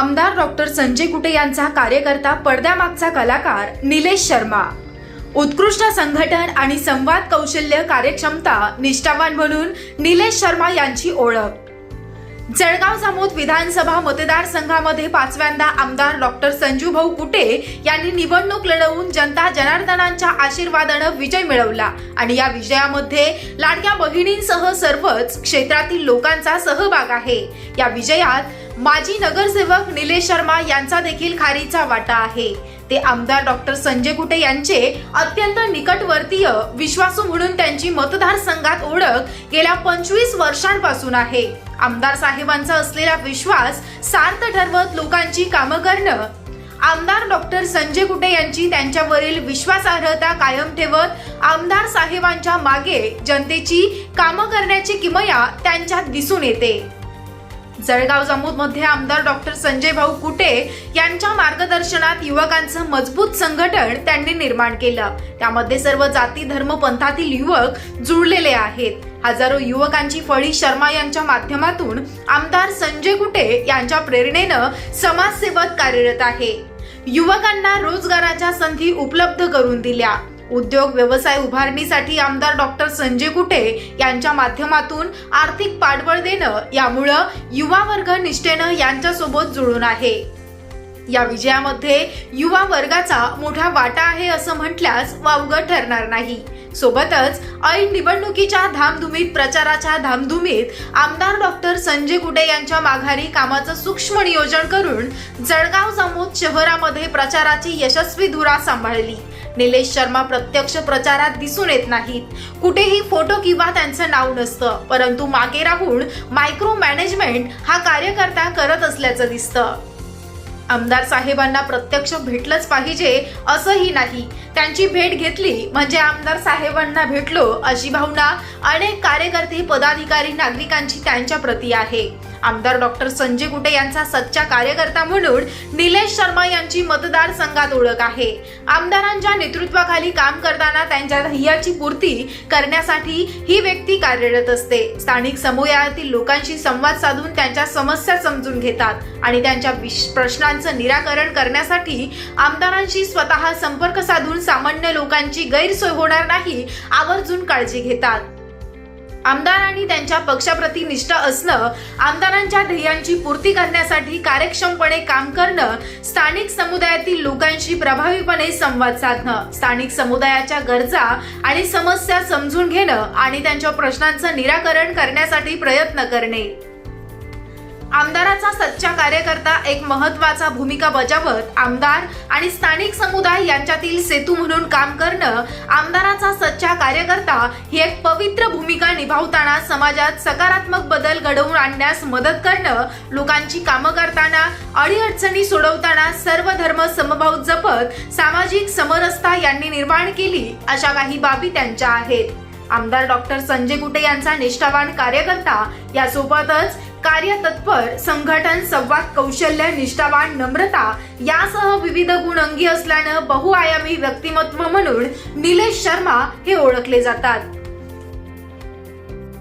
आमदार डॉक्टर संजय कुटे यांचा कार्यकर्ता पडद्यामागचा कलाकार निलेश शर्मा. उत्कृष्ट संघटन आणि संवाद कौशल्य कार्यक्षमता निष्ठावान म्हणून निलेश शर्मा यांची ओळख. जळगाव जामोद विधानसभा मतदारसंघामध्ये पाचव्यांदा आमदार डॉक्टर संजू भाऊ कुटे यांनी निवडणूक लढवून जनता जनार्दनांच्या आशीर्वादानं विजय मिळवला आणि या विजयामध्ये लाडक्या बहिणींसह सर्वच क्षेत्रातील लोकांचा सहभाग आहे. या विजयात माजी नगरसेवक निलेश शर्मा यांचा देखील खारीचा वाटा आहे. ते आमदार डॉक्टर संजय कुटे यांचे अत्यंत निकटवर्तीय विश्वासू म्हणून त्यांची मतदारसंघात ओळख गेल्या पंचवीस वर्षांपासून आहे. आमदार साहेबांचा असलेला विश्वास सार्थ ठरवत लोकांची कामं करणं. आमदार डॉक्टर संजय कुटे यांची त्यांच्यावरील विश्वासार्हता कायम ठेवत आमदार साहेबांच्या मागे जनतेची कामं करण्याची किमया त्यांच्यात दिसून येते. जळगाव जामोदमध्ये आमदार डॉक्टर संजय भाऊ कुटे यांच्या मार्गदर्शनात युवकांचं मजबूत संघटन त्यांनी निर्माण केलं. त्यामध्ये सर्व जाती धर्म पंथातील युवक जुळलेले आहेत. हजारो युवकांची फळी शर्मा यांच्या माध्यमातून आमदार संजय कुटे यांच्या प्रेरणेनं समाजसेवक कार्यरत आहे. युवकांना रोजगाराच्या संधी उपलब्ध करून दिल्या. उद्योग व्यवसाय उभारणीसाठी आमदार डॉक्टर संजय कुटे यांच्या माध्यमातून आर्थिक पाठबळ देणं यामुळं युवा वर्ग निष्ठेनं यांच्यासोबत जुळून आहे. या विजयामध्ये युवा वर्गाचा मोठा वाटा आहे असं म्हटल्यास वावगं ठरणार नाही. सोबतच ऐन निवडणुकीच्या धामधुमीत प्रचाराच्या धामधुमीत आमदार डॉक्टर संजय कुटे यांच्या माघारी कामाचं सूक्ष्म नियोजन करून जळगाव जामोद शहरामध्ये प्रचाराची यशस्वी धुरा सांभाळली. निलेश शर्मा प्रत्यक्ष प्रचारात दिसून येत नाहीत. कुठेही फोटो किंवा त्यांचं नाव नसतं. परंतु मागे राहून मायक्रो मॅनेजमेंट हा कार्यकर्ता करत असल्याचं दिसतं. आमदार साहेबांना प्रत्यक्ष भेटलंच पाहिजे असंही नाही. त्यांची भेट घेतली म्हणजे आमदार साहेबांना भेटलो अशी भावना अनेक कार्यकर्ते पदाधिकारी नागरिकांची त्यांच्या प्रती आहे. आमदार डॉक्टर संजय कुटे यांचा सच्चा कार्यकर्ता म्हणून निलेश शर्मा यांची मतदारसंघात ओळख आहे. आमदारांच्या नेतृत्वाखाली काम करताना त्यांच्या ध्येयाची पूर्ती करण्यासाठी ही व्यक्ती कार्यरत असते. स्थानिक समुदायातील लोकांशी संवाद साधून त्यांच्या समस्या समजून घेतात आणि त्यांच्या विश- प्रश्नांचं निराकरण करण्यासाठी आमदारांशी स्वतः संपर्क साधून सामान्य लोकांची गैरसोय होणार नाही आवर्जून काळजी घेतात. आमदारांनी त्यांच्या पक्षाप्रती निष्ठा असणं आमदारांच्या ध्येयांची पूर्ती करण्यासाठी कार्यक्षमपणे काम करणं स्थानिक समुदायातील लोकांशी प्रभावीपणे संवाद साधणं स्थानिक समुदायाच्या गरजा आणि समस्या समजून घेणं आणि त्यांच्या प्रश्नांचं निराकरण करण्यासाठी प्रयत्न करणे. आमदाराचा सच्चा कार्यकर्ता एक महत्त्वाचा भूमिका बजावत आमदार आणि स्थानिक समुदाय यांच्यातील सेतू म्हणून काम करणं आमदाराचा सच्चा कार्यकर्ता ही एक पवित्र भूमिका निभावताना समाजात सकारात्मक बदल घडवून आणण्यास मदत करणं लोकांची कामं करताना अडीअडचणी सोडवताना सर्व धर्म समभाव जपत सामाजिक समरसता यांनी निर्माण केली अशा काही बाबी त्यांच्या आहेत. आमदार डॉक्टर संजय कुटे यांचा निष्ठावान कार्यकर्ता यासोबतच कार्यतत्पर संघटन संवाद कौशल्य निष्ठावान नम्रता यासह विविध गुण अंगी असल्यानं बहुआयामी व्यक्तिमत्व म्हणून निलेश शर्मा हे ओळखले जातात.